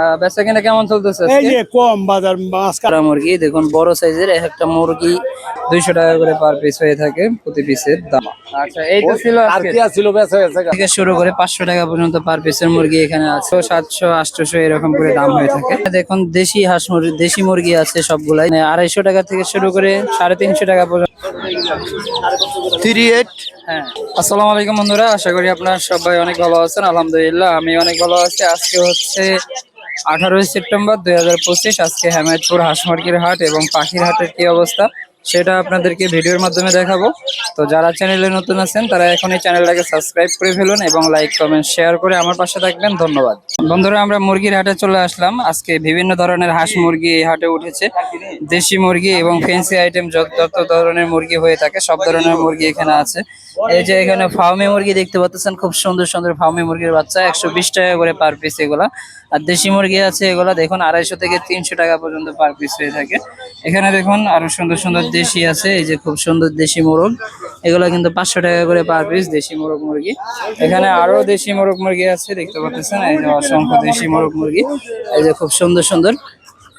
আহ, বেচা কিনা কেমন চলতেছে এই যে কম বাজার মাছ কাটা কাটা মুরগি দেখুন বড় সাইজের একটা মুরগি দুইশো টাকা করে পার পিস হয়ে থাকে প্রতি পিসের দাম। আচ্ছা এই তো ছিল আর কি ছিল বেচা গেছে থেকে শুরু করে পাঁচশো টাকা পর্যন্ত পার পিসের মুরগি এখানে আছে। সাতশো আটশো এরকম করে দাম হয়ে থাকে। দেখুন দেশি হাঁস মুরগি দেশি মুরগি আছে সবগুলাই। মানে আড়াইশো টাকা থেকে শুরু করে সাড়ে তিনশো টাকা পর্যন্ত। থ্রি এইট হ্যাঁ। আসসালামু আলাইকুম বন্ধুরা আশা করি আপনারা সবাই অনেক ভালো আছেন। আলহামদুলিল্লাহ আমি অনেক ভালো আছি। আজকে হচ্ছে আঠারোই সেপ্টেম্বর দুই হাজার পঁচিশ, আজকে হেমায়তপুর হাঁসমুরগির হাট এবং পাখির হাটের কি অবস্থা, সেটা আপনাদেরকে ভিডিওর মাধ্যমে দেখাবো। তো যারা চ্যানেলে নতুন আছেন, তারা এখন এই চ্যানেলটাকে সাবস্ক্রাইব করে ফেলুন এবং লাইক, কমেন্ট, শেয়ার করে আমার পাশে থাকবেন। ধন্যবাদ। বন্ধুরা, আমরা মুরগির হাটে চলে আসলাম। আজকে বিভিন্ন ধরনের হাঁস মুরগি এই হাটে উঠেছে। দেশি মুরগি এবং ফেন্সি আইটেম যত ধরনের মুরগি হয়ে থাকে, সব ধরনের মুরগি এখানে আছে। এই যে এখানে ফার্মি মুরগি দেখতে পাচ্ছেন, খুব সুন্দর সুন্দর ফার্মি মুরগির বাচ্চা, একশো বিশ টাকা করে পার পিস এগুলা। আর দেশি মুরগি আছে এগুলা, দেখুন, আড়াইশো থেকে তিনশো টাকা পর্যন্ত পার পিস হয়ে থাকে। এখানে দেখুন, আরও সুন্দর সুন্দর দেশি আছে, এই যে খুব সুন্দর দেশি মোরগ। এগুলা কিন্তু পাঁচশো টাকা করে পার পিস দেশি মোরগ মুরগি। এখানে আরও দেশি মোরগ মুরগি আছে, দেখতে পাচ্ছেন, এই যে অসংখ্য দেশি মোরগ মুরগি। এই যে খুব সুন্দর সুন্দর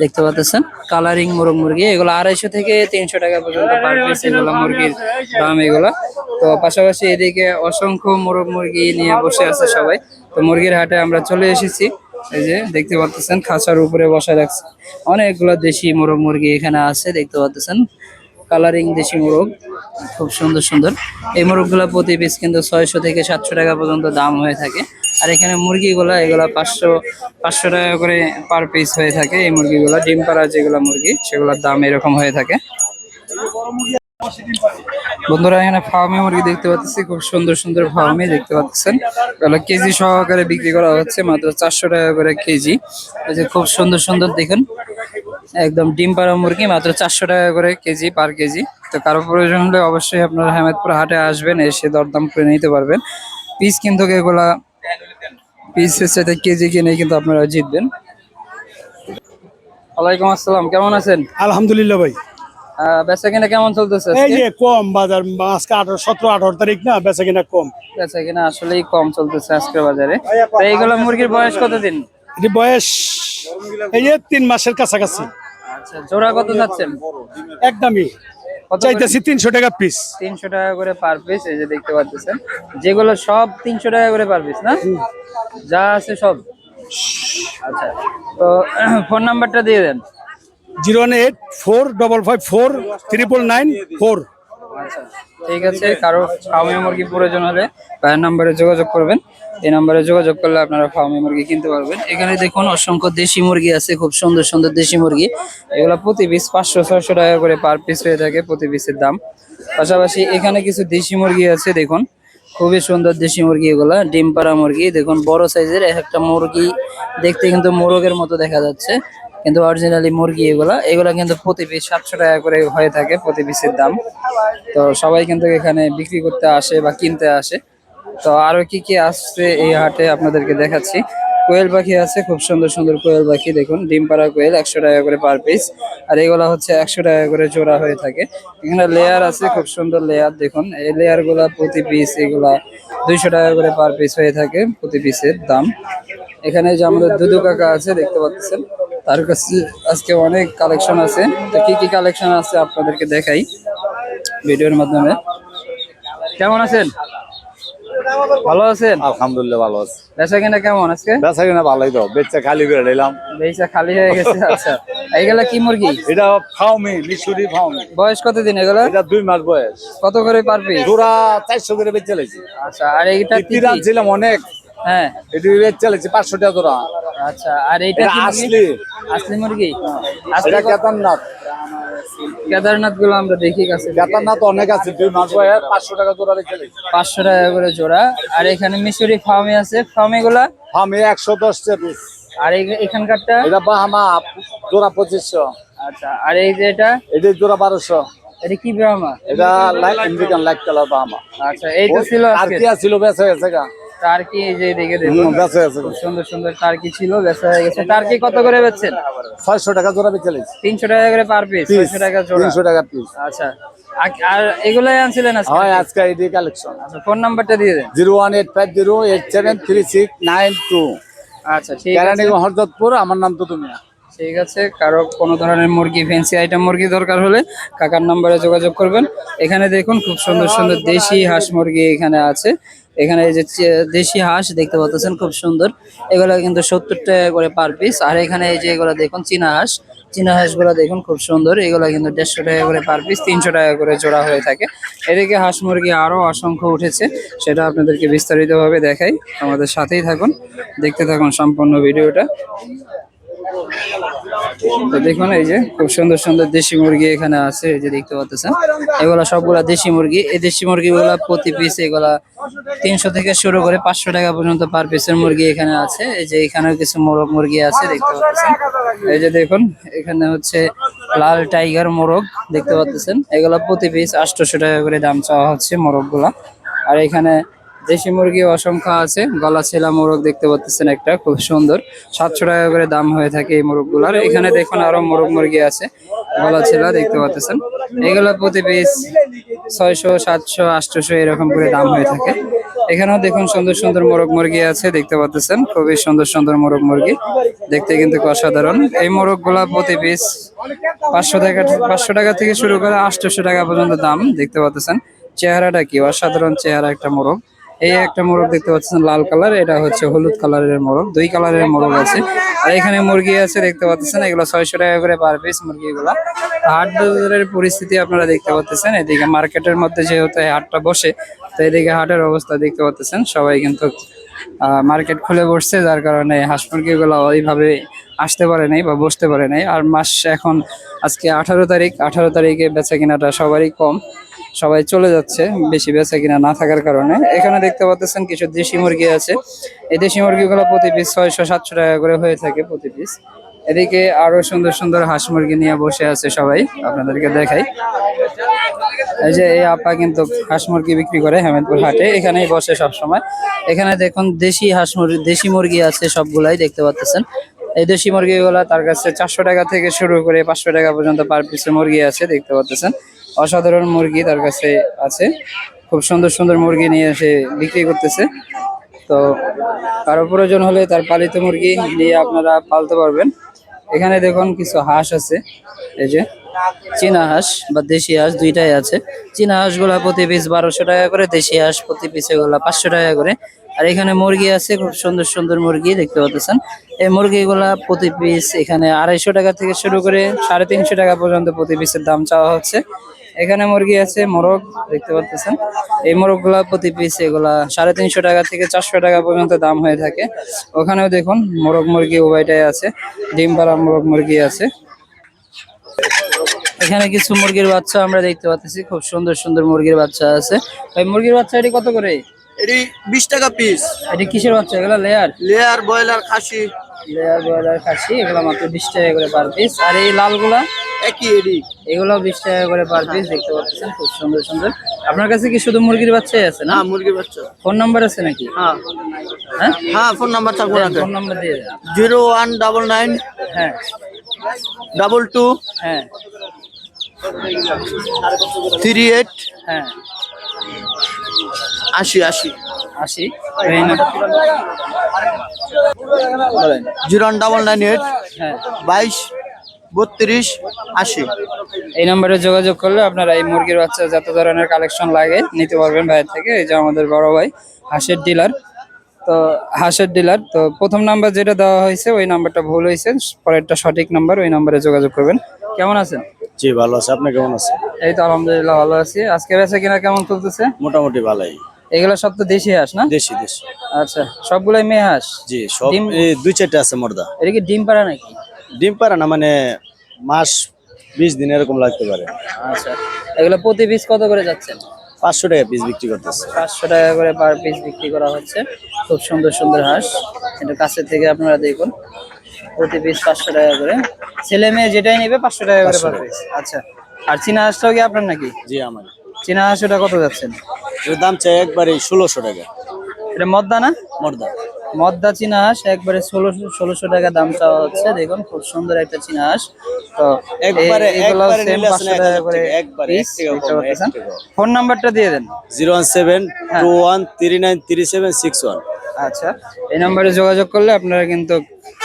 দেখতে পাচ্ছেন। কালারিং মোরগ মুরগি, এগুলো আড়াইশো থেকে তিনশো টাকা পর্যন্ত এগুলো মুরগির দাম এগুলো। তো পাশাপাশি এদিকে অসংখ্য মোরগ মুরগি নিয়ে বসে আছে সবাই। তো মুরগির হাটে আমরা চলে এসেছি। এই যে দেখতে পাচ্ছেন, খাঁচার উপরে বসা রাখছে অনেকগুলো দেশি মোরগ মুরগি এখানে আছে, দেখতে পাচ্ছেন। কালারিং দেশি মোরগ, খুব সুন্দর সুন্দর। এই মোরগগুলো প্রতি পিস কিন্তু ছয়শো থেকে সাতশো টাকা পর্যন্ত দাম হয়ে থাকে। আর এখানে মুরগিগুলো, এগুলো পাঁচশো পাঁচশো টাকা করে পার পিস হয়ে থাকে এই মুরগিগুলো, ডিম পাড়া যেগুলো মুরগি, সেগুলোর দাম এরকম হয়ে থাকে। বন্ধুরা, এখানে ফার্মি মুরগি দেখতে পাচ্ছি, খুব সুন্দর সুন্দর ফার্মি দেখতে পাচ্ছেন। এগুলো কেজি সহকারে বিক্রি করা হচ্ছে, মাত্র চারশো টাকা করে কেজি। এই যে খুব সুন্দর সুন্দর দেখুন, একদম ডিম পাড়া মুরগি, মাত্র চারশো টাকা করে কেজি পার কেজি। তো কারও প্রয়োজন হলে অবশ্যই আপনারা হেমায়তপুর হাটে আসবেন, এসে দরদাম করে নিতে পারবেন। পিস কিন্তু এগুলা পিসের সাথে কেজি কিনে কিন্তু আপনারা জিতবেন। ওয়ালাইকুম আসসালাম কেমন আছেন? আলহামদুলিল্লাহ ভাই। বেচা কিনা কেমন চলতেছে এই যে কম বাজার মাছ আঠারো সতেরো আঠারো তারিখ না বেচা কিনা কম। বেচা কিনা আসলেই কম চলতেছে আজকের বাজারে। এইগুলো মুরগির বয়স কতদিন? এটি বয়স এই যে তিন মাসের কাছাকাছি। আচ্ছা জোড়া কত যাচ্ছেন? একদমই। কত চাইতেছি তিনশো টাকা পিস তিনশো টাকা করে পার পিস এই যে দেখতে পাচ্ছেন। যেগুলো সব তিনশো টাকা করে পার পিস না? যা আছে সব। আচ্ছা তো ফোন নাম্বারটা দিয়ে দেন। Zero one eight four double five four triple nine four. আচ্ছা ঠিক আছে কারও ফার্মি মুরগি প্রয়োজন হলে ভাইয়ের নাম্বারে যোগাযোগ করবেন। এই নাম্বারে যোগাযোগ করলে আপনারা ফার্মি মুরগি কিনতে পারবেন। এখানে দেখুন অসংখ্য দেশি মুরগি আছে, খুব সুন্দর সুন্দর দেশি মুরগি। এগুলো প্রতি পিস পাঁচশো, ছয়শো টাকা করে পার পিস হয়ে থাকে প্রতি পিসের দাম। পাশাপাশি এখানে কিছু দেশি মুরগি আছে, দেখুন। খুবই সুন্দর দেশি মুরগি এগুলা, ডিম পাড়া মুরগি। দেখুন, বড় সাইজের এক একটা মুরগি, দেখতে কিন্তু মোরগের মতো দেখা যাচ্ছে। কিন্তু অরিজিনালি মুরগি এগুলা এগুলা কিন্তু প্রতি পিস সাতশো টাকা করে হয়ে থাকে প্রতি পিসের দাম। তো সবাই কিন্তু এখানে বিক্রি করতে আসে বা কিনতে আসে। তো আরও কি কি আসছে এই হাটে আপনাদেরকে দেখাচ্ছি। কোয়েল পাখি আছে, খুব সুন্দর সুন্দর কোয়েল পাখি, দেখুন ডিম পাড়া কোয়েল, একশো টাকা করে পার পিস আর এগুলা হচ্ছে একশো টাকা করে জোড়া হয়ে থাকে। এখানে লেয়ার আছে, খুব সুন্দর লেয়ার দেখুন। এই লেয়ারগুলা প্রতি পিস এগুলা দুইশো টাকা করে পার পিস হয়ে থাকে প্রতি পিসের দাম। এখানে যে আমাদের দুদু কাকা আছে, দেখতে পাচ্ছেন, তার কাছে আজকে অনেক কালেকশন আছে। তো কি কি কালেকশন আছে আপনাদেরকে দেখাই ভিডিওর মাধ্যমে। কেমন আছেন? ভালো আছেন? আলহামদুলিল্লাহ ভালো আছে। বেচা কিনা কেমন আজকে? বেচা কিনা ভালোই তো বেচা খালি করে নিলাম। বেচা খালি হয়ে গেছে আচ্ছা। এইগুলা কি মুরগি? এটা ফাউমি মিশুরি ফাউমি বয়স কতদিন এগুলো? এটা দুই মাস বয়স। কত করে পার পিস জোড়া চারশো করে বেচে চালাইছি আচ্ছা আর এইটা কি তিন আনছিলাম অনেক। হ্যাঁ। এটি বেচে চালাইছি পাঁচশো টাকা জোড়া। আচ্ছা আর এইটা কি মুরগি? আসলি। আসলি মুরগি? আসলি এটা কেদারনাথ। কেদারনাথগুলো আমরা দেখি কাছে। কেদারনাথ অনেক আছে মাস বয়স পাঁচশো টাকা জোড়া চালাইছি পাঁচশো টাকা করে জোড়া। আর এখানে মিশরি ফার্মে আছে। ফার্মে গুলা? ফার্মি একশো দশ পিস আর এই- এখানকারটা? এটা বাহামা জোড়া পঁচিশশো। আচ্ছা আর এই যে এটা? এটি জোড়া বারোশো। এটা কি ব্রাহ্মা এটা লাইট আমেরিকান লাইট কালার বাহামা। আচ্ছা এই তো ছিল আর কি আছিল বেচা গেছে গা। টার্কি এই যে হুম, দেখুন। বেচা আছে খুব সুন্দর সুন্দর টার্কি ছিল বেচা হয়ে গেছে। টার্কি কত করে বেচছেন? ছয়শো টাকা জোড়া বেচে চালাইছি তিনশো টাকা করে পার পিস ছয়শো টাকা জোড়া। তিনশো টাকা পিস আচ্ছা। আর- এগুলাই আনছিলেন আজকে? হয় আজকে এটি কালেকশন আচ্ছা ফোন নাম্বারটা দিয়ে দেন। Zero one eight five zero eight seven three six nine two. আচ্ছা ঠিক আছে। কেরানীগঞ্জ হরদতপুর আমার নাম তো তুমি ঠিক আছে, কারও কোনো ধরনের মুরগি ফ্যান্সি আইটেম মুরগি দরকার হলে কাকার নাম্বারে যোগাযোগ করবেন। এখানে দেখুন খুব সুন্দর সুন্দর দেশি হাঁস মুরগি এখানে আছে। এখানে যে দেশি হাঁস দেখতে পাচ্ছেন খুব সুন্দর। এগুলো কিন্তু সত্তর টাকা করে পার পিস আর এখানে এই যে এগুলো দেখুন, চীনা হাঁস। চীনা হাঁসগুলো দেখুন খুব সুন্দর। এগুলো কিন্তু দেড়শো টাকা করে পার পিস তিনশো টাকা করে জোড়া হয়ে থাকে। এদিকে হাঁস মুরগি আরও অসংখ্য উঠেছে, সেটা আপনাদেরকে বিস্তারিতভাবে দেখাই। আমাদের সাথেই থাকুন, দেখতে থাকুন সম্পূর্ণ ভিডিওটা। তো দেখুন, এই যে খুব সুন্দর সুন্দর দেশি মুরগি এখানে আছে, এই যে দেখতে পাচ্ছেন। এগুলা সবগুলা দেশি মুরগি। এই দেশি মুরগিগুলা প্রতি পিস এগুলা তিনশো থেকে শুরু করে পাঁচশো টাকা পর্যন্ত পার পিসের মুরগি এখানে আছে। এই যে এখানেও কিছু মোরগ মুরগি আছে, দেখতে পাচ্ছেন। এই যে দেখুন, এখানে হচ্ছে লাল টাইগার মোরগ, দেখতে পাচ্ছেন। এগুলা প্রতি পিস আটশোশো টাকা করে দাম চাওয়া হচ্ছে মোরগগুলা আর এখানে দেশি মুরগি অসংখ্য আছে। গলা ছেলা মোরগ দেখতে পাচ্ছেন একটা, খুব সুন্দর। সাতশো টাকা করে দাম হয়ে থাকে এই মোরগগুলার এখানে দেখুন আরও মোরগ মুরগি আছে, গলা ছেলা দেখতে পাচ্ছেন এগুলো প্রতি পিস ছয়শো, সাতশো, আটশোশো এরকম করে দাম হয়ে থাকে। এখানেও দেখুন সুন্দর সুন্দর মোরগ মুরগি আছে, দেখতে পাচ্ছেন খুবই সুন্দর সুন্দর মোরগ মুরগি, দেখতে কিন্তু অসাধারণ। এই মোরগগুলা প্রতি পিস পাঁচশো টাকা পাঁচশো টাকা থেকে শুরু করে আটশোশো টাকা পর্যন্ত দাম, দেখতে পাচ্ছেন চেহারাটা কি? অসাধারণ চেহারা একটা মোরগ। এই একটা মোরগ দেখতে পাচ্ছেন, লাল কালার, এটা হচ্ছে হলুদ কালারের মোরগ, দুই কালারের মোরগ আছে। আর এখানে মুরগি আছে দেখতে পাচ্ছেন, এগুলো ছয়শো টাকা করে পার পিস মুরগিগুলা। হাট বাজারের পরিস্থিতি আপনারা দেখতে পাচ্ছেন, এদিকে মার্কেটের মধ্যে যেহেতু হাটটা বসে, তো এদিকে হাটের অবস্থা দেখতে পাচ্ছেন, সবাই কিন্তু মার্কেট খুলে বসছে, যার কারণে হাঁস মুরগিগুলো ওইভাবে আসতে পারে নাই বা বসতে পারে নাই। আর মাস এখন, আজকে আঠারো তারিখ, আঠারো তারিখে বেচা কিনাটা সবারই কম। সবাই চলে যাচ্ছে বেশি বেচা কিনা না থাকার কারণে। এখানে দেখতে পাচ্ছেন কিছু দেশি মুরগি আছে। এই দেশি মুরগিগুলো প্রতি পিস ছয়শো, সাতশো টাকা করে হয়ে থাকে প্রতি পিস এদিকে আরও সুন্দর সুন্দর হাঁস মুরগি নিয়ে বসে আছে সবাই। আপনাদেরকে দেখাই। এই যে এই আপা কিন্তু হাঁস মুরগি বিক্রি করে হেমেদপুর হাটে। এখানেই বসে সব সময় এখানে দেখুন দেশি হাঁস মুরগি দেশি মুরগি আছে সবগুলাই দেখতে পাচ্ছেন এই দেশি মুরগিগুলা তার কাছে চারশো টাকা থেকে শুরু করে পাঁচশো টাকা পর্যন্ত পার পিসের মুরগি আছে, দেখতে পাচ্ছেন অসাধারণ মুরগি তার কাছে আছে। খুব সুন্দর সুন্দর মুরগি নিয়ে এসে বিক্রি করতেছে। তো কারও প্রয়োজন হলে তার পালিত মুরগি নিয়ে আপনারা পালতে পারবেন। এখানে দেখুন কিছু হাঁস আছে। এই যে চীনা হাঁস বা দেশি হাঁস দুইটাই আছে। চীনা হাঁসগুলা প্রতি পিস বারোশো টাকা করে, দেশি হাঁস প্রতি পিস এগুলা পাঁচশো টাকা করে। আর এখানে মুরগি আছে, খুব সুন্দর সুন্দর মুরগি দেখতে পাচ্ছেন। এই মুরগিগুলা প্রতি পিস এখানে আড়াইশো টাকা থেকে শুরু করে সাড়ে তিনশো টাকা পর্যন্ত প্রতি পিসের দাম চাওয়া হচ্ছে। এখানে মুরগি আছে মোরগ দেখতে পাচ্ছেন। এই মোরগগুলা প্রতি পিস এগুলা সাড়ে তিনশো টাকা থেকে চারশো টাকা পর্যন্ত দাম হয়ে থাকে। ওখানেও দেখুন মোরগ মুরগি উভয়টাই আছে ডিম পাড়া মোরগ মুরগি আছে। এখানে কিছু মুরগির বাচ্চা আমরা দেখতে পাচ্ছি খুব সুন্দর সুন্দর মুরগির বাচ্চা আছে। ভাই মুরগির বাচ্চা এটি কত করে? এটি বিশ টাকা পিস এটি কিসের বাচ্চা? এগুলো লেয়ার লেয়ার ব্রয়লার খাসি। লেয়ার ব্রয়লার খাসি এগুলো মাত্র বিশ টাকা করে পার পিস আর এই লালগুলা? একই এডি এগুলো বিশ টাকা করে পার পিস দেখতে পাচ্ছেন খুব সুন্দর সুন্দর। আপনার কাছে কি শুধু মুরগির বাচ্চাই আছে না? হ্যাঁ মুরগি বাচ্চা। ফোন নাম্বার আছে নাকি? হ্যাঁ। হ্যাঁ? হ্যাঁ ফোন নাম্বার থাকব না ফোন নাম্বার দিয়ে জিরো ওয়ান ডাবল নাইন হ্যাঁ। ডাবল টু হ্যাঁ। থ্রি এইট হ্যাঁ। আশি আশি। বলেন জিরো ডাবল নাইন এইট হ্যাঁ। বাইশ বত্রিশ আশি। এই নম্বরে যোগাযোগ করলে আপনারা এই মুরগির বাচ্চা যত ধরনের কালেকশন লাগে নিতে পারবেন ভাইয়ের থেকে। এই যে আমাদের বড় ভাই হাঁসের ডিলার তো হাঁসের ডিলার তো প্রথম নাম্বার যেটা দেওয়া হয়েছে ওই নাম্বারটা ভুল হয়েছে। পরেরটা সঠিক নাম্বার ওই নাম্বারে যোগাযোগ করবেন। কেমন আছেন? জি ভালো আছে। আপনি কেমন আছেন? এই তো আলহামদুলিল্লাহ ভালো আছি। আজকে বেচা কিনা কেমন চলতেছে? মোটামুটি ভালোই। এগুলো সব তো দেশি হাঁস না? দেশি দেশি। আচ্ছা সবগুলাই মেয়ে হাঁস? জি সব ডিম- এই দুই চারটে আছে মর্দা। এটা কি ডিম পাড়া নাকি? ডিম পারে না মানে মাস বিশ দিন এরকম লাগতে পারে। আচ্ছা এগুলো প্রতি পিস কত করে যাচ্ছেন পাঁচশো টাকা পিস বিক্রি করতেছে। পাঁচশো টাকা করে পার পিস বিক্রি করা হচ্ছে। খুব সুন্দর সুন্দর হাঁস। এটা কাছের থেকে আপনারা দেখুন। প্রতি পিস পাঁচশো টাকা করে। ছেলে মেয়ে যেটাই নেবে পাঁচশো টাকা করে পার পিস আচ্ছা আর চীনা হাঁসটাও কি আপনার নাকি? জি আমার। চীনা হাঁস ওটা কত যাচ্ছেন? এর দাম চাই একবারে ষোলোশো টাকা। এটা মদ্দা না? মর্দা মদ্দা চীনা হাঁস একবারে ষোলোশো ষোলোশো টাকা দাম চাওয়া হচ্ছে। দেখুন খুব সুন্দর একটা চীনা হাঁস। তো একবারে-। ফোন নাম্বারটা দিয়ে দেন। জিরো ওয়ান সেভেন হ্যাঁ। Two one three nine three seven six one. আচ্ছা এই নাম্বারে যোগাযোগ করলে আপনারা কিন্তু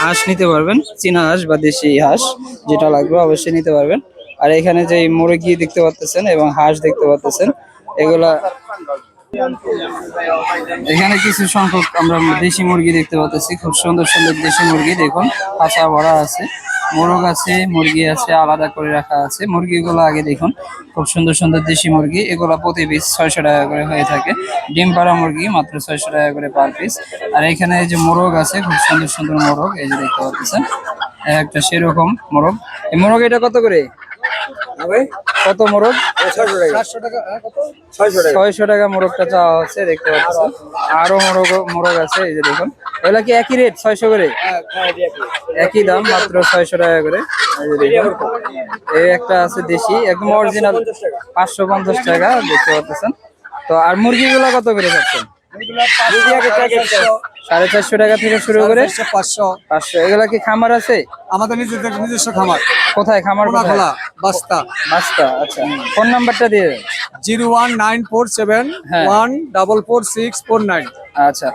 হাঁস নিতে পারবেন চীনা হাঁস বা দেশি হাঁস যেটা লাগবে অবশ্যই নিতে পারবেন। আর এখানে যে মুরগি দেখতে পাচ্ছেন এবং হাঁস দেখতে পাচ্ছেন এগুলা এখানে কিছু সংখ্যক আমরা দেশি মুরগি দেখতে পাচ্ছি। খুব সুন্দর সুন্দর দেশি মুরগি দেখুন কাঁচা ভরা আছে। মোরগ আছে মুরগি আছে আলাদা করে রাখা আছে। মুরগিগুলো আগে দেখুন খুব সুন্দর সুন্দর দেশি মুরগি। এগুলো প্রতি পিস ছয়শো টাকা করে হয়ে থাকে। ডিম পাড়া মুরগি মাত্র ছয়শো টাকা করে পার পিস আর এখানে এই যে মোরগ আছে খুব সুন্দর সুন্দর মোরগ এই যে দেখতে পাচ্ছেন একটা সেরকম মোরগ। এই মোরগ এটা কত করে? কত মোরগ? ছয়শো টাকা। মোরগটা চাওয়া হচ্ছে দেখতে পাচ্ছেন আরও মোরগ মোরগ আছে এই যে দেখুন। এগুলা কি একই রেট ছয়শো করে? একই দাম মাত্র ছয়শো টাকা করে। এই এই একটা আছে দেশি একদম অরিজিনাল পাঁচশো পঞ্চাশ টাকা। দেখতে পাচ্ছেন। তো আর মুরগিগুলো কত করে পাচ্ছেন সাড়ে চারশো। টাকা থেকে শুরু করে পাঁচশো। পাঁচশো। এগুলা কি খামার আছে? আমাদের নিজেদের নিজস্ব খামার। কোথায়? খামার খোলা বাস্তা। বাস্তা আচ্ছা। ফোন নাম্বারটা দিয়ে zero one nine four seven হ্যাঁ। One double four six four nine. আচ্ছা।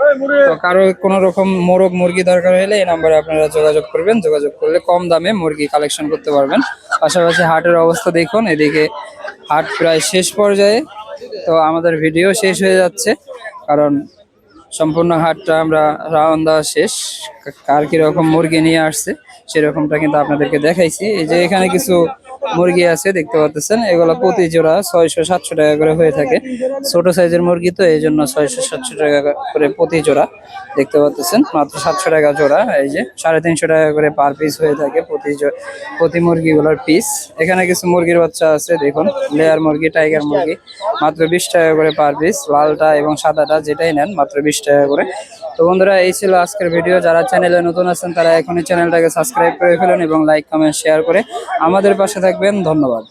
তো কারও কোনো রকম মোরগ মুরগি দরকার হলে এই নাম্বারে আপনারা যোগাযোগ করবেন। যোগাযোগ করলে কম দামে মুরগি কালেকশন করতে পারবেন। পাশাপাশি হাটের অবস্থা দেখুন এদিকে হাট প্রায় শেষ পর্যায়ে। তো আমাদের ভিডিও শেষ হয়ে যাচ্ছে কারণ সম্পূর্ণ হাটটা আমরা রাউন্ড দেওয়া শেষ কার কীরকম মুরগি নিয়ে আসছে সেরকমটা কিন্তু আপনাদেরকে দেখাইছি। এই যে এখানে কিছু মুরগি আছে, দেখতে পাচ্ছেন, এগুলো প্রতি জোড়া ছয়শো সাতশো টাকা করে হয়ে থাকে। ছোট সাইজের মুরগি তো, এই জন্য ছয়শো সাতশো টাকা করে প্রতি জোড়া, দেখতে পাচ্ছেন, মাত্র সাতশো টাকা জোড়া, এই যে সাড়ে তিনশো টাকা করে পার পিস হয়ে থাকে প্রতি প্রতি মুরগিগুলোর পিস এখানে কিছু মুরগির বাচ্চা আছে, দেখুন, লেয়ার মুরগি, টাইগার মুরগি, মাত্র বিশ টাকা করে পার পিস লালটা এবং সাদাটা যেটাই নেন, মাত্র বিশ টাকা করে। তো বন্ধুরা, এই ছিল আজকের ভিডিও যারা চ্যানেলে নতুন আছেন, তারা এখনই চ্যানেলটাকে সাবস্ক্রাইব করে ফেলুন এবং লাইক কমেন্ট শেয়ার করে আমাদের পাশে থাকবেন। ধন্যবাদ।